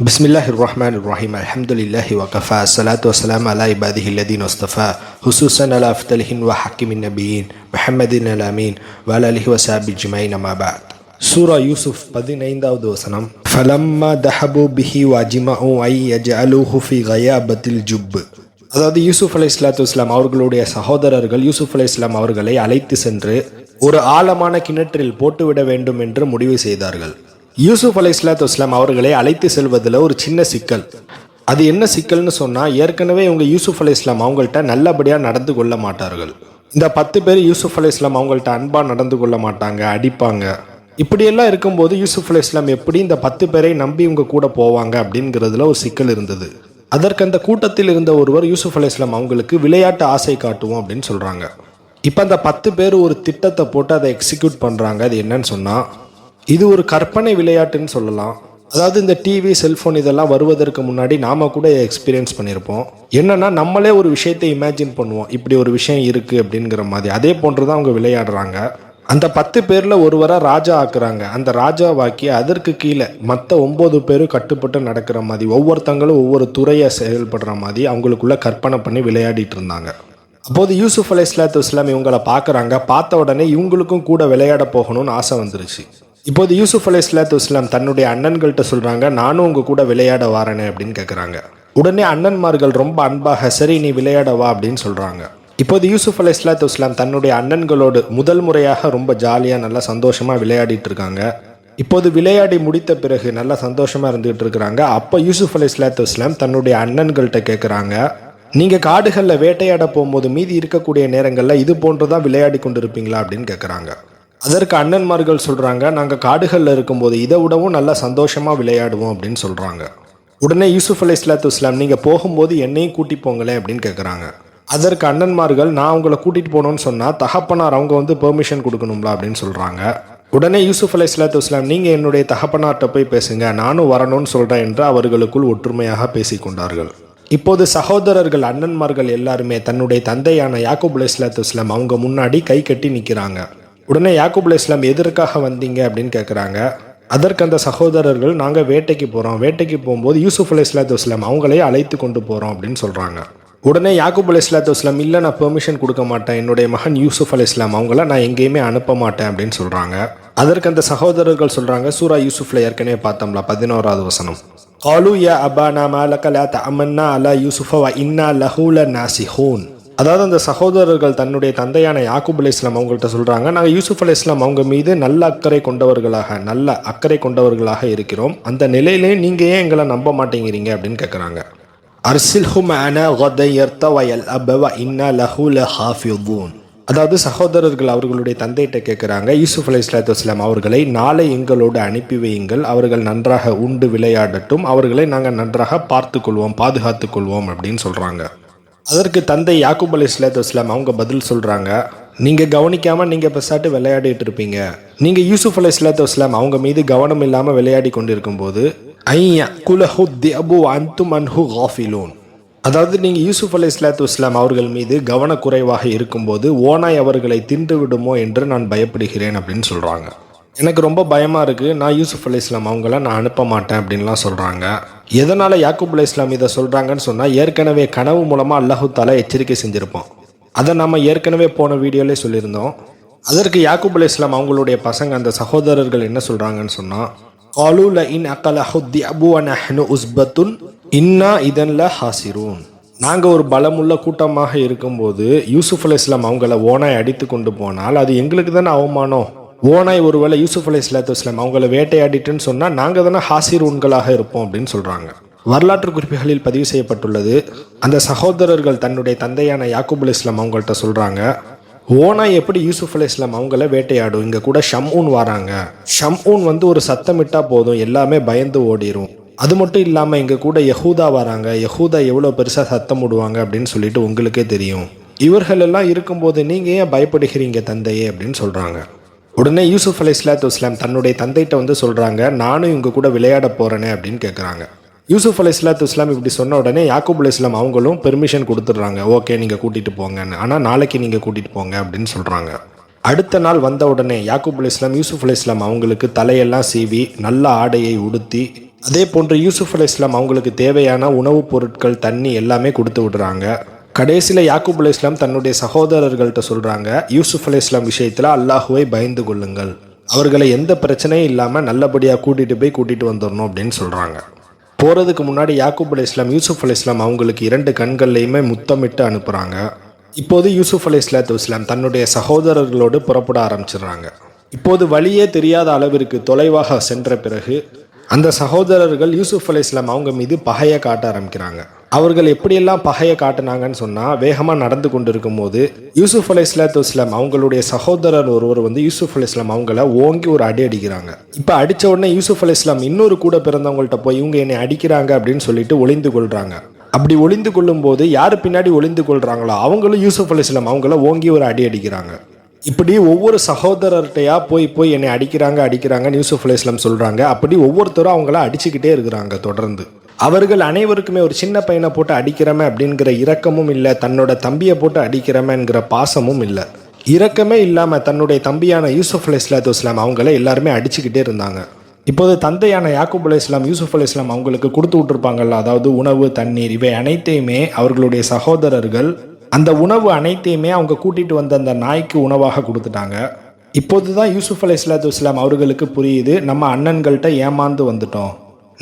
பிஸ்மில்லாஹ் ரஹ்மான் ரஹீம் அலமதுல்லாஹி வகஃபா சலாத் வசலாம் அலா இபாதிஹி லதீன் வஸ்தஃபா ஹுசூசன் அலா அஃப்தல்ஹின் வ ஹக்கிமின் நபீன் மெஹமதின் அல் வல வல் அலிஹி வசாபி ஜிமைன் அமாபாத் சூரா யூசுஃப் பதினைந்தாவது வசனம் ஃபலம்மா தஹபு பிஹி வஜிமஉ ஐ யஜஅலுஹு ஃபி கயாபத்தில் ஜுப் அதாவது யூசுஃப் அலை இஸ்லாத்து இஸ்லாம் அவர்களுடைய சகோதரர்கள் யூசுஃப் அலை இஸ்லாம் அவர்களை அழைத்து சென்று ஒரு ஆழமான கிணற்றில் போட்டுவிட வேண்டும் என்று முடிவு செய்தார்கள். யூசுப் அலை இஸ்லாத்து இஸ்லாம் அவர்களை அழைத்து செல்வதில் ஒரு சின்ன சிக்கல். அது என்ன சிக்கல்னு சொன்னால் ஏற்கனவே இவங்க யூசுப் அலி இஸ்லாம் அவங்கள்ட்ட நல்லபடியாக நடந்து கொள்ள மாட்டார்கள். இந்த பத்து பேர் யூசுப் அலி இஸ்லாம் அவங்கள்ட்ட அன்பாக நடந்து கொள்ள மாட்டாங்க அடிப்பாங்க. இப்படியெல்லாம் இருக்கும்போது யூசுப் அலி இஸ்லாம் எப்படி இந்த பத்து பேரை நம்பி இவங்க கூட போவாங்க அப்படிங்கிறதுல ஒரு சிக்கல் இருந்தது. அதற்கு அந்த கூட்டத்தில் இருந்த ஒருவர் யூசுப் அலி இஸ்லாம் அவங்களுக்கு விளையாட்டு ஆசை காட்டுவோம் அப்படின்னு சொல்கிறாங்க இப்போ அந்த பத்து பேர் ஒரு திட்டத்தை போட்டு அதை எக்ஸிக்யூட் பண்ணுறாங்க அது என்னன்னு சொன்னால் இது ஒரு கற்பனை விளையாட்டுன்னு சொல்லலாம். அதாவது இந்த டிவி செல்ஃபோன் இதெல்லாம் வருவதற்கு முன்னாடி நாம கூட எக்ஸ்பீரியன்ஸ் பண்ணியிருப்போம் என்னன்னா நம்மளே ஒரு விஷயத்தை இமேஜின் பண்ணுவோம். இப்படி ஒரு விஷயம் இருக்கு அப்படிங்கிற மாதிரி. அதே போன்று தான் அவங்க விளையாடுறாங்க. அந்த பத்து பேர்ல ஒருவராக ராஜா ஆக்குறாங்க. அந்த ராஜாவாக்கி அதற்கு கீழே மற்ற ஒன்பது பேரும் கட்டுப்பட்டு நடக்கிற மாதிரி ஒவ்வொருத்தங்களும் ஒவ்வொரு துறையை செயல்படுற மாதிரி அவங்களுக்குள்ள கற்பனை பண்ணி விளையாடிட்டு இருந்தாங்க. அப்போது யூசுஃப் அலை இஸ்லாத்து இஸ்லாம் இவங்களை பார்க்குறாங்க. பார்த்த உடனே இவங்களுக்கும் கூட விளையாட போகணும்னு ஆசை வந்துருச்சு. இப்போது யூசுப் அலை இஸ்லாத்து இஸ்லாம் தன்னுடைய அண்ணன்கள்கிட்ட சொல்கிறாங்க நானும் உங்கள் கூட விளையாட வாரேனே அப்படின்னு கேட்குறாங்க உடனே அண்ணன்மார்கள் ரொம்ப அன்பாக சரி நீ விளையாட வா அப்படின்னு சொல்கிறாங்க இப்போது யூசுப் அலை இஸ்லாத்து இஸ்லாம் தன்னுடைய அண்ணன்களோடு முதல் முறையாக ரொம்ப ஜாலியாக நல்லா சந்தோஷமாக விளையாடிட்டு இருக்காங்க. இப்போது விளையாடி முடித்த பிறகு நல்லா சந்தோஷமாக இருந்துகிட்டு இருக்கிறாங்க. அப்போ யூசுப் அலை இஸ்லாத்து இஸ்லாம் தன்னுடைய அண்ணன்கள்கிட்ட கேட்குறாங்க நீங்கள் காடுகளில் வேட்டையாட போகும்போது மீதி இருக்கக்கூடிய நேரங்களில் இது போன்று தான் விளையாடி கொண்டு இருப்பீங்களா அப்படின்னு கேட்குறாங்க அதற்கு அண்ணன்மார்கள் சொல்கிறாங்க நாங்கள் காடுகளில் இருக்கும்போது இதை விடவும் நல்லா சந்தோஷமாக விளையாடுவோம் அப்படின்னு சொல்கிறாங்க உடனே யூசுஃப் அலி இஸ்லாத்து இஸ்லாம் நீங்கள் போகும்போது என்னையும் கூட்டி போங்களேன் அப்படின்னு கேட்குறாங்க அதற்கு அண்ணன்மார்கள் நான் உங்களை கூட்டிகிட்டு போகணும்னு சொன்னால் தகப்பனார் அவங்க வந்து பெர்மிஷன் கொடுக்கணும்ல அப்படின்னு சொல்கிறாங்க உடனே யூசுஃப் அலி இஸ்லாத்து இஸ்லாம் நீங்கள் என்னுடைய தகப்பனார்கிட்ட போய் பேசுங்க நானும் வரணும்னு சொல்கிறேன் என்று அவர்களுக்குள் ஒற்றுமையாக பேசிக்கொண்டார்கள் இப்போது சகோதரர்கள் அண்ணன்மார்கள் எல்லாருமே தன்னுடைய தந்தையான யாக்கூப் அலி இஸ்லாத்து இஸ்லாம் அவங்க முன்னாடி கை கட்டி நிற்கிறாங்க உடனே யாக்கூப் இஸ்லாம் எதற்காக வந்தீங்க அப்படின்னு கேட்குறாங்க அதற்கு அந்த சகோதரர்கள் நாங்கள் வேட்டைக்கு போகிறோம் வேட்டைக்கு போகும்போது யூசுஃப் அலி இஸ்லாத்து இஸ்லாம் அவங்களே அழைத்து கொண்டு போகிறோம் அப்படின்னு சொல்கிறாங்க உடனே யாக்கூப் அலி இஸ்லாத்து இஸ்லாம் இல்லை நான் பெர்மிஷன் கொடுக்க மாட்டேன். என்னுடைய மகன் யூசுஃப் அலி இஸ்லாம் அவங்கள நான் எங்கேயுமே அனுப்ப மாட்டேன் அப்படின்னு சொல்கிறாங்க அதற்கு அந்த சகோதரர்கள் சொல்கிறாங்க சூரா யூசுஃப்ல ஏற்கனவே பார்த்தோம்ல பதினோராவது வசனம். காலு யா அபா மாலக லா தமன்னா அலா யூசுஃபா இன்னா லஹூல நாசிஹூன். அதாவது அந்த சகோதரர்கள் தன்னுடைய தந்தையான யாக்கூப் அலி இஸ்லாம் அவங்கள்ட்ட சொல்கிறாங்க நாங்கள் யூசுஃப் அலி இஸ்லாம் அவங்க மீது நல்ல அக்கறை கொண்டவர்களாக நல்ல அக்கறை கொண்டவர்களாக இருக்கிறோம். அந்த நிலையிலே நீங்கள் ஏன் எங்களை நம்ப மாட்டேங்கிறீங்க அப்படின்னு கேட்குறாங்க அர்சில்ஹும் அதாவது சகோதரர்கள் அவர்களுடைய தந்தையிட்ட கேட்குறாங்க யூசுஃப் அலி இஸ்லாத்து வஸ்லாம் அவர்களை நாளை எங்களோடு அனுப்பி வையுங்கள். அவர்கள் நன்றாக உண்டு விளையாடட்டும். அவர்களை நாங்கள் நன்றாக பார்த்து கொள்வோம் பாதுகாத்து கொள்வோம் அப்படின்னு சொல்கிறாங்க அதற்கு தந்தை யாக்கூப் அலி இஸ்லாத்து வஸ்லாம் அவங்க பதில் சொல்கிறாங்க நீங்கள் கவனிக்காமல் நீங்கள் பெசாட்டு விளையாடிட்டு இருப்பீங்க. நீங்கள் யூசுப் அலி இஸ்லாத்து வஸ்லாம் அவங்க மீது கவனம் இல்லாமல் விளையாடி கொண்டிருக்கும் போது ஐயா குலஹு தியபு அந்தும் அன்ஹு காஃபிலூன். அதாவது நீங்கள் யூசுப் அலி இஸ்லாத்து இஸ்லாம் அவர்கள் மீது கவனக்குறைவாக இருக்கும்போது ஓனாய் அவர்களை தின்று விடுமோ என்று நான் பயப்படுகிறேன் அப்படின்னு சொல்கிறாங்க எனக்கு ரொம்ப பயமாக இருக்குது நான் யூசுப் அலி இஸ்லாம் அவங்கள நான் அனுப்ப மாட்டேன் அப்படின்லாம் சொல்கிறாங்க எதனால் யாக்கூப் அலி இஸ்லாம் இதை சொல்கிறாங்கன்னு சொன்னால் ஏற்கனவே கனவு மூலமாக அல்லாஹு தாலா எச்சரிக்கை செஞ்சுருப்போம் அதை நம்ம ஏற்கனவே போன வீடியோலே சொல்லியிருந்தோம். அதற்கு யாக்கூப் அலி இஸ்லாம் அவங்களுடைய பசங்க அந்த சகோதரர்கள் என்ன சொல்கிறாங்கன்னு சொன்னால் காலூல இன் அக்கலஹு தியபு நஹ்னு உஸ்பத்துன் இன்னா இதன்ல ஹாசிரூன். நாங்கள் ஒரு பலமுள்ள கூட்டமாக இருக்கும்போது யூசுஃப் அலி இஸ்லாம் அவங்கள ஓனாய் அடித்து கொண்டு போனால் அது எங்களுக்கு தானே அவமானம்? ஓனாய் ஒருவேளை யூசுஃப் அலி இஸ்லாத்து இஸ்லாம் அவங்கள வேட்டையாடிட்டுன்னு சொன்னால் நாங்கள் தானே ஹாசிர் உண்களாக இருப்போம் அப்படின்னு சொல்கிறாங்க வரலாற்று குறிப்புகளில் பதிவு செய்யப்பட்டுள்ளது. அந்த சகோதரர்கள் தன்னுடைய தந்தையான யாக்கூப் அலி இஸ்லாம் அவங்கள்ட்ட சொல்கிறாங்க ஓனாய் எப்படி யூசுஃப் அலி இஸ்லாம் அவங்கள வேட்டையாடும்? இங்கே கூட ஷம்ஊன் வராங்க. ஷம்ஊன் வந்து ஒரு சத்தமிட்டா போதும் எல்லாமே பயந்து ஓடிரும். அது மட்டும் இல்லாமல் எங்கள் கூட யஹூதா வராங்க. யஹூதா எவ்வளோ பெருசாக சத்தம் விடுவாங்க அப்படின்னு சொல்லிட்டு உங்களுக்கே தெரியும். இவர்கள் எல்லாம் இருக்கும்போது நீங்கள் ஏன் பயப்படுகிறீங்க தந்தையே? அப்படின்னு சொல்கிறாங்க உடனே யூசுஃப் அலி இஸ்லாத்து இஸ்லாம் தன்னுடைய தந்தைகிட்ட வந்து சொல்கிறாங்க நானும் இவங்க கூட விளையாட போகிறேனே அப்படின்னு கேட்குறாங்க யூசுஃப் அலி இஸ்லாத்து இஸ்லாம் இப்படி சொன்ன உடனே யாக்கூப் அலி இஸ்லாம் அவங்களும் பெர்மிஷன் கொடுத்துட்றாங்க. ஓகே நீங்கள் கூட்டிகிட்டு போங்கன்னு. ஆனால் நாளைக்கு நீங்கள் கூட்டிகிட்டு போங்க அப்படின்னு சொல்கிறாங்க அடுத்த நாள் வந்த உடனே யாக்கூப் அலி இஸ்லாம் யூசுஃப் அலி இஸ்லாம் அவங்களுக்கு தலையெல்லாம் சீவி நல்ல ஆடையை உடுத்தி அதே போன்று யூசுஃப் அலி இஸ்லாம் அவங்களுக்கு தேவையான உணவுப் பொருட்கள் தண்ணி எல்லாமே கொடுத்து விடுறாங்க. கடைசியில் யாக்கூப் அலி இஸ்லாம் தன்னுடைய சகோதரர்கள்ட்ட சொல்கிறாங்க யூசுப் அலி இஸ்லாம் விஷயத்தில் அல்லாஹுவை பயந்து கொள்ளுங்கள். அவர்களை எந்த பிரச்சனையும் இல்லாமல் நல்லபடியாக கூட்டிகிட்டு போய் கூட்டிகிட்டு வந்துடணும் அப்படின்னு சொல்கிறாங்க போகிறதுக்கு முன்னாடி யாக்கூப் அலி இஸ்லாம் யூசுப் அலி இஸ்லாம் அவங்களுக்கு இரண்டு கண்கள்லையுமே முத்தமிட்டு அனுப்புகிறாங்க இப்போது யூசுப் அலி இஸ்லாத்து இஸ்லாம் தன்னுடைய சகோதரர்களோடு புறப்பட ஆரம்பிச்சிடுறாங்க. இப்போது வழியே தெரியாத அளவிற்கு தொலைவாக சென்ற பிறகு அந்த சகோதரர்கள் யூசுப் அலி இஸ்லாம் அவங்க மீது பகையை காட்ட ஆரம்பிக்கிறாங்க. அவர்கள் எப்படியெல்லாம் பகையை காட்டினாங்கன்னு சொன்னால் வேகமாக நடந்து கொண்டு இருக்கும்போது யூசுப் அலி இஸ்லாத்து இஸ்லாம் அவங்களுடைய சகோதரர் ஒருவர் வந்து யூசுப் அலி இஸ்லாம் அவங்கள ஓங்கி ஒரு அடி அடிக்கிறாங்க. இப்போ அடித்த உடனே யூசுப் அலி இஸ்லாம் இன்னொரு கூட பிறந்தவங்கள்ட்ட போய் இவங்க என்னை அடிக்கிறாங்க அப்படின்னு சொல்லிட்டு ஒளிந்து கொள்கிறாங்க அப்படி ஒளிந்து கொள்ளும் போது யார் பின்னாடி ஒளிந்து கொள்றாங்களோ அவங்களும் யூசுப் அலி இஸ்லாம் அவங்கள ஓங்கி ஒரு அடி அடிக்கிறாங்க. இப்படி ஒவ்வொரு சகோதரர்கிட்டையா போய் போய் என்னை அடிக்கிறாங்க அடிக்கிறாங்க யூசுப் அலி இஸ்லாம் சொல்றாங்க. அப்படி ஒவ்வொருத்தரும் அவங்கள அடிச்சுக்கிட்டே இருக்கிறாங்க தொடர்ந்து. அவர்கள் அனைவருக்குமே ஒரு சின்ன பையனை போட்டு அடிக்கிறமே அப்படிங்கிற இரக்கமும் இல்லை தன்னோட தம்பியை போட்டு அடிக்கிறமேங்கிற பாசமும் இல்லை. இரக்கமே இல்லாமல் தன்னுடைய தம்பியான யூசுஃப் அலி இஸ்லாத்து இஸ்லாம் அவங்கள எல்லாருமே அடிச்சுக்கிட்டே இருந்தாங்க. இப்போது தந்தையான யாக்கூப் அலி இஸ்லாம் யூசுஃப் அலி இஸ்லாம் அவங்களுக்கு கொடுத்து விட்டுருப்பாங்கல்ல அதாவது உணவு தண்ணீர் இவை அனைத்தையுமே அவர்களுடைய சகோதரர்கள் அந்த உணவு அனைத்தையுமே அவங்க கூட்டிட்டு வந்த அந்த நாய்க்கு உணவாக கொடுத்துட்டாங்க. இப்போது தான் யூசுஃப் அலி இஸ்லாத்து இஸ்லாம் அவர்களுக்கு புரியுது நம்ம அண்ணன்கள்கிட்ட ஏமாந்து வந்துட்டோம்.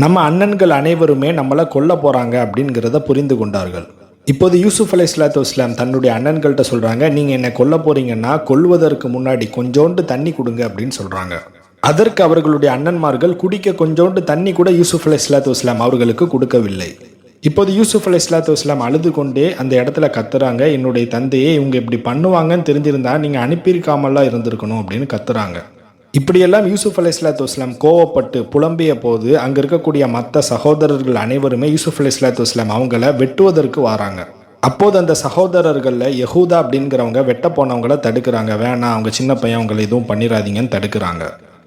நம்ம அண்ணன்கள் அனைவருமே நம்மளை கொல்ல போகிறாங்க அப்படிங்கிறத புரிந்து கொண்டார்கள். இப்போது யூசுப் அலி இஸ்லாத்து இஸ்லாம் தன்னுடைய அண்ணன்கள்ட்ட சொல்கிறாங்க நீங்கள் என்னை கொல்ல போறீங்கன்னா கொல்வதற்கு முன்னாடி கொஞ்சோண்டு தண்ணி கொடுங்க அப்படின்னு சொல்கிறாங்க அதற்கு அவர்களுடைய அண்ணன்மார்கள் குடிக்க கொஞ்சோண்டு தண்ணி கூட யூசுப் அலி இஸ்லாத்து இஸ்லாம் அவர்களுக்கு கொடுக்கவில்லை. இப்போது யூசுப் அலி இஸ்லாத்து இஸ்லாம் அழுது கொண்டே அந்த இடத்துல கத்துறாங்க என்னுடைய தந்தையே இவங்க இப்படி பண்ணுவாங்கன்னு தெரிஞ்சிருந்தா நீங்கள் அனுப்பியிருக்காமலாம் இருந்திருக்கணும் அப்படின்னு கத்துறாங்க. இப்படியெல்லாம் யூசுப் அலி இஸ்லாத்து இஸ்லாம் கோவப்பட்டு புலம்பிய போது அங்கே இருக்கக்கூடிய மற்ற சகோதரர்கள் அனைவருமே யூசுப் அலி இஸ்லாத்து இஸ்லாம் அவங்கள வெட்டுவதற்கு வராங்க. அப்போது அந்த சகோதரர்களில் யஹூதா அப்படிங்கிறவங்க வெட்ட போனவங்கள தடுக்கிறாங்க. வேணாம் அவங்க சின்ன பையன் அவங்களை எதுவும் பண்ணிடாதீங்கன்னு தடுக்கிறாங்க.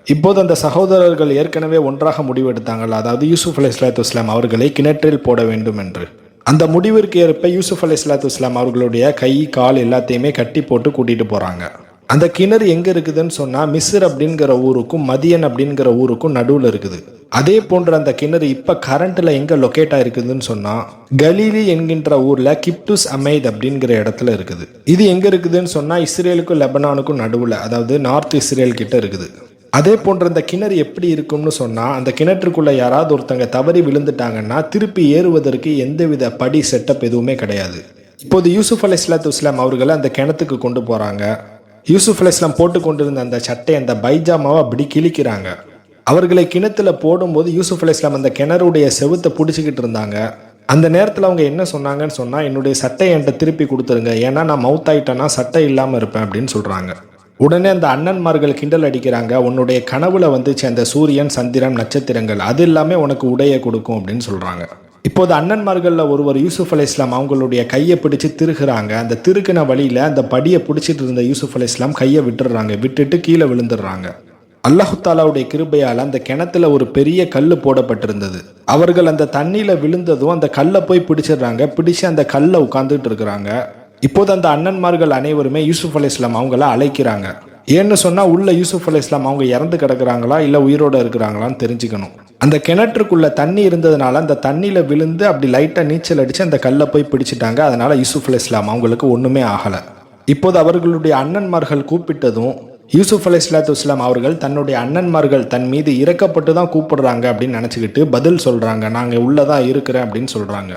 இப்போது அந்த சகோதரர்கள் ஏற்கனவே ஒன்றாக முடிவெடுத்தாங்கள் அதாவது யூசுப் அலி இஸ்லாத்து இஸ்லாம் அவர்களை கிணற்றில் போட வேண்டும் என்று. அந்த முடிவிற்கு ஏற்ப யூசுப் அலி இஸ்லாத்து இஸ்லாம் அவர்களுடைய கை கால் எல்லாத்தையுமே கட்டி போட்டு கூட்டிகிட்டு போகிறாங்க அந்த கிணறு எங்க இருக்குதுன்னு சொன்னா மிஸ்ர் அப்படிங்கிற ஊருக்கும் மதியன் அப்படிங்கிற ஊருக்கும் நடுவில் இருக்குது. அதே போன்ற அந்த கிணறு இப்ப கரண்ட்ல எங்க லொக்கேட் ஆயிருக்குதுன்னு சொன்னா கலீலி என்கின்ற ஊர்ல கிப்டுஸ் அமைத் அப்படிங்கிற இடத்துல இருக்குது. இது எங்க இருக்குதுன்னு சொன்னா இஸ்ரேலுக்கும் லெபனானுக்கும் நடுவில் அதாவது நார்த் இஸ்ரேல் கிட்ட இருக்குது. அதே போன்ற இந்த கிணறு எப்படி இருக்கும்னு சொன்னால் அந்த கிணற்றுக்குள்ளே யாராவது ஒருத்தங்க தவறி விழுந்துட்டாங்கன்னா திருப்பி ஏறுவதற்கு எந்தவித படி செட்டப் எதுவுமே கிடையாது. இப்போது யூசுஃப் அலி இஸ்லாத்து இஸ்லாம் அவர்களை அந்த கிணத்துக்கு கொண்டு போகிறாங்க யூசுஃப் அலிஸ்லாம் போட்டு கொண்டிருந்த அந்த சட்டை அந்த பைஜாமாவை அப்படி கிழிக்கிறாங்க. அவர்களை கிணத்துல போடும்போது யூசுஃப் அலிஸ்லாம் அந்த கிணறுடைய செவுத்தை பிடிச்சிக்கிட்டு இருந்தாங்க. அந்த நேரத்தில் அவங்க என்ன சொன்னாங்கன்னு சொன்னால் என்னுடைய சட்டை என்கிட்ட திருப்பி கொடுத்துருங்க. ஏன்னா நான் மவுத் ஆயிட்டேன்னா சட்டை இல்லாமல் இருப்பேன் அப்படின்னு சொல்கிறாங்க உடனே அந்த அண்ணன்மார்கள் கிண்டல் அடிக்கிறாங்க. உன்னுடைய கனவுல வந்துச்சு அந்த சூரியன் சந்திரன் நட்சத்திரங்கள். அது எல்லாமே உனக்கு உடைய கொடுக்கும் அப்படின்னு சொல்கிறாங்க இப்போது அண்ணன்மார்களில் ஒருவர் யூசுஃப் அலி இஸ்லாம் அவங்களுடைய கையை பிடிச்சு திருகிறாங்க. அந்த திருக்கின வழியில் அந்த படியை பிடிச்சிட்டு இருந்த யூசுஃப் அலி இஸ்லாம் கையை விட்டுடுறாங்க விட்டுட்டு கீழே விழுந்துடுறாங்க. அல்லாஹுத்தாலாவுடைய கிருபையால் அந்த கிணத்துல ஒரு பெரிய கல் போடப்பட்டிருந்தது. அவர்கள் அந்த தண்ணியில விழுந்ததும் அந்த கல்லை போய் பிடிச்சிடுறாங்க. பிடிச்சு அந்த கல்லை உட்காந்துட்டு இருக்கிறாங்க. இப்போது அந்த அண்ணன்மார்கள் அனைவருமே யூசுஃப் அலி இஸ்லாம் அவங்கள அழைக்கிறாங்க. ஏன்னு சொன்னால் உள்ள யூசுஃப் அலி இஸ்லாம் அவங்க இறந்து கிடக்குறாங்களா? இல்லை உயிரோட இருக்கிறாங்களான்னு தெரிஞ்சுக்கணும். அந்த கிணற்றுக்குள்ள தண்ணி இருந்ததுனால அந்த தண்ணியில் விழுந்து அப்படி லைட்டாக நீச்சல் அடித்து அந்த கல்லை போய் பிடிச்சிட்டாங்க. அதனால யூசுப் அலி இஸ்லாம் அவங்களுக்கு ஒன்றுமே ஆகலை. இப்போது அவர்களுடைய அண்ணன்மார்கள் கூப்பிட்டதும் யூசுப் அலி இஸ்லாத்து இஸ்லாம் அவர்கள் தன்னுடைய அண்ணன்மார்கள் தன் மீது இறக்கப்பட்டு தான் கூப்பிடுறாங்க அப்படின்னு நினச்சிக்கிட்டு பதில் சொல்கிறாங்க நாங்கள் உள்ளதான் இருக்கிறேன் அப்படின்னு சொல்கிறாங்க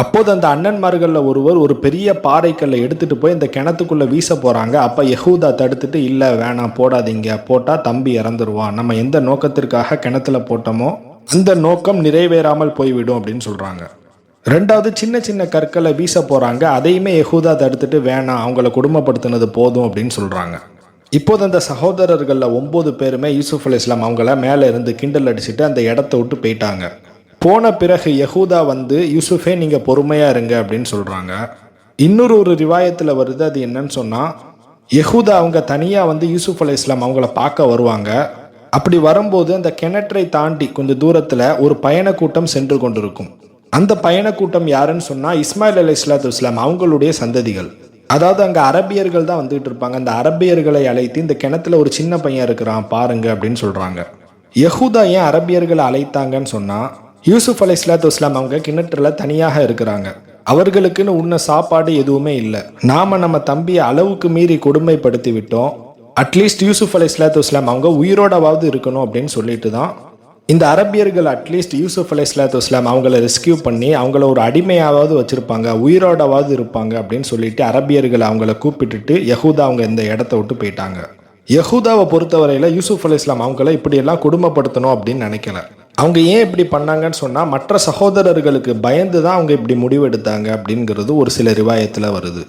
அப்போது அந்த அண்ணன்மார்களில் ஒருவர் ஒரு பெரிய பாறைக்கல்லை எடுத்துட்டு போய் இந்த கிணத்துக்குள்ளே வீச போகிறாங்க அப்போ யஹூதா தடுத்துட்டு இல்லை வேணாம் போடாதீங்க. போட்டால் தம்பி இறந்துருவான். நம்ம எந்த நோக்கத்திற்காக கிணத்துல போட்டோமோ அந்த நோக்கம் நிறைவேறாமல் போய்விடும் அப்படின்னு சொல்கிறாங்க ரெண்டாவது சின்ன சின்ன கற்களை வீச போகிறாங்க அதையுமே யஹூதா தடுத்துட்டு வேணாம் அவங்கள குடும்பப்படுத்தினது போதும் அப்படின்னு சொல்கிறாங்க இப்போது அந்த சகோதரர்களில் ஒம்பது பேருமே யூசுஃப் அலி இஸ்லாம் அவங்கள மேலே இருந்து கிண்டல் அடிச்சுட்டு அந்த இடத்த விட்டு போயிட்டாங்க. போன பிறகு யஹூதா வந்து யூசுஃபே நீங்கள் பொறுமையாக இருங்க அப்படின்னு சொல்கிறாங்க இன்னொரு ஒரு ரிவாயத்தில் வருது அது என்னன்னு சொன்னால் யஹூதா அவங்க தனியாக வந்து யூசுஃப் அலி இஸ்லாம் அவங்கள பார்க்க வருவாங்க. அப்படி வரும்போது அந்த கிணற்றை தாண்டி கொஞ்சம் தூரத்தில் ஒரு பயண கூட்டம் சென்று கொண்டிருக்கும். அந்த பயண கூட்டம் யாருன்னு சொன்னால் இஸ்மாயில் அலி இஸ்லாத்து இஸ்லாம் அவங்களுடைய சந்ததிகள். அதாவது அங்கே அரபியர்கள் தான் வந்துகிட்டு இருப்பாங்க. அந்த அரபியர்களை அழைத்து இந்த கிணத்துல ஒரு சின்ன பையன் இருக்கிறான் பாருங்க அப்படின்னு சொல்கிறாங்க யஹூதா ஏன் அரபியர்களை அழைத்தாங்கன்னு சொன்னால் யூசுப் அலை இஸ்லாத்து இஸ்லாம் அவங்க கிணற்றில் தனியாக இருக்கிறாங்க. அவர்களுக்குன்னு உண்ண சாப்பாடு எதுவுமே இல்லை. நாம நம்ம தம்பியை அளவுக்கு மீறி கொடுமைப்படுத்தி விட்டோம். அட்லீஸ்ட் யூசுப் அலை இஸ்லாத்து இஸ்லாம் அவங்க உயிரோடவாவது இருக்கணும் அப்படின்னு சொல்லிட்டு தான். இந்த அரபியர்கள் அட்லீஸ்ட் யூசுப் அலை இஸ்லாத்து இஸ்லாம் அவங்கள ரெஸ்கியூ பண்ணி அவங்கள ஒரு அடிமையாவது வச்சிருப்பாங்க உயிரோடவாவது இருப்பாங்க அப்படின்னு சொல்லிட்டு அரபியர்கள் அவங்கள கூப்பிட்டுட்டு யஹூதா அவங்க இந்த இடத்த விட்டு போயிட்டாங்க. யஹூதாவை பொறுத்தவரையில் யூசுப் அலி இஸ்லாம் அவங்கள இப்படியெல்லாம் கொடுமைப்படுத்தணும் அப்படின்னு நினைக்கல. அவங்க ஏன் இப்படி பண்ணாங்கன்னு சொன்னால் மற்ற சகோதரர்களுக்கு பயந்து தான் அவங்க இப்படி முடிவெடுத்தாங்க அப்படிங்கிறது ஒரு சில ரிவாயத்தில் வருது.